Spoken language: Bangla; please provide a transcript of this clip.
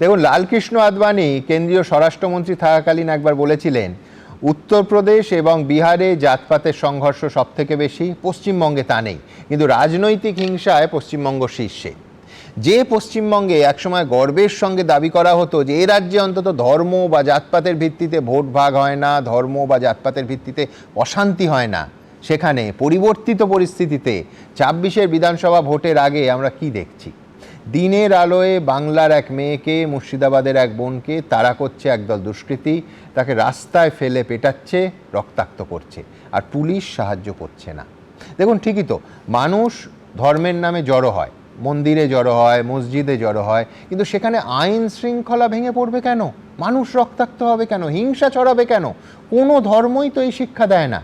দেখুন, লালকৃষ্ণ আদবানি কেন্দ্রীয় স্বরাষ্ট্রমন্ত্রী থাকাকালীন একবার বলেছিলেন, উত্তরপ্রদেশ এবং বিহারে জাতপাতের সংঘর্ষ সব থেকে বেশি, পশ্চিমবঙ্গে তা নেই। কিন্তু রাজনৈতিক হিংসায় পশ্চিমবঙ্গ শীর্ষে। যে পশ্চিমবঙ্গে একসময় গর্বের সঙ্গে দাবি করা হতো যে, এ রাজ্যে অন্তত ধর্ম বা জাতপাতের ভিত্তিতে ভোট ভাগ হয় না, ধর্ম বা জাতপাতের ভিত্তিতে অশান্তি হয় না, সেখানে পরিবর্তিত পরিস্থিতিতে ছাব্বিশের বিধানসভা ভোটের আগে আমরা কি দেখছি? দিনের আলোয় বাংলার এক মেয়েকে, মুর্শিদাবাদের এক বোনকে তাড়া করছে একদল দুষ্কৃতী। তাকে রাস্তায় ফেলে পেটাচ্ছে, রক্তাক্ত করছে। আর পুলিশ সাহায্য করছে না। দেখুন, ঠিকই তো, মানুষ ধর্মের নামে জড়ো হয়। মন্দিরে জড়ো হয়, মসজিদে জড়ো হয়। কিন্তু সেখানে আইন শৃঙ্খলা ভেঙে পড়বে কেন? মানুষ রক্তাক্ত হবে কেন? হিংসা ছড়াবে কেন? কোনো ধর্মই তো এই শিক্ষা দেয় না।